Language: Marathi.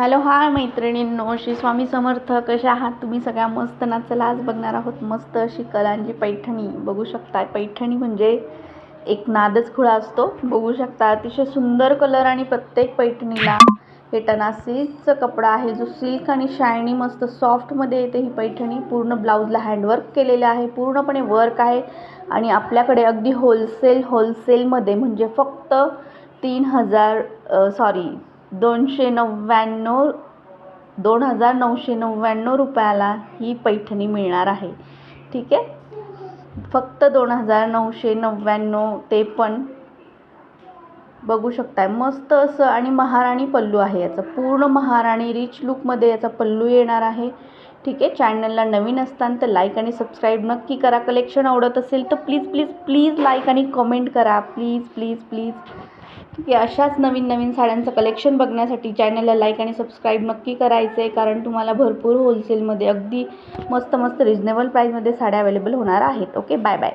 हॅलो हाय मैत्रिणींनो श्री स्वामी समर्थ कशा आहात तुम्ही? सगळ्या मस्त ना? चला आज बघणार आहोत मस्त अशी कलांजी पैठणी. बघू शकता पैठणी म्हणजे एक नादच खुळा असतो. बघू शकता अतिशय सुंदर कलर आणि प्रत्येक पैठणीला हे टना सिल्कचा कपडा आहे. जो सिल्क आणि शायनी मस्त सॉफ्टमध्ये येते ही पैठणी. पूर्ण ब्लाऊजला हँडवर्क केलेलं आहे. पूर्णपणे वर्क आहे. आणि आपल्याकडे अगदी होलसेल होलसेलमध्ये म्हणजे फक्त तीन हजार सॉरी दोनशे नव्याण्णव दोन हजार नऊशे नव्याण्णव रुपयाला ही पैठणी मिळणार आहे. ठीक आहे? फक्त दोन हजार नऊशे नव्याण्णव ते पण बघू शकताय. मस्त असं आणि महाराणी पल्लू आहे याचं. पूर्ण महाराणी रिच लुकमध्ये याचा पल्लू येणार आहे. ठीक आहे? चॅनलला नवीन असताना तर लाईक आणि सबस्क्राईब नक्की करा. कलेक्शन आवडत असेल तर प्लीज प्लीज प्लीज लाईक आणि कमेंट करा. प्लीज प्लीज प्लीज ठीक आहे अशाच नवीन नवीन साड्यांचं कलेक्शन बघण्यासाठी चॅनलला लाईक आणि सबस्क्राईब नक्की करायचं आहे कारण तुम्हाला भरपूर होलसेलमध्ये अगदी मस्त मस्त रिजनेबल प्राईजमध्ये साड्या अवेलेबल होणार आहेत. Okay bye bye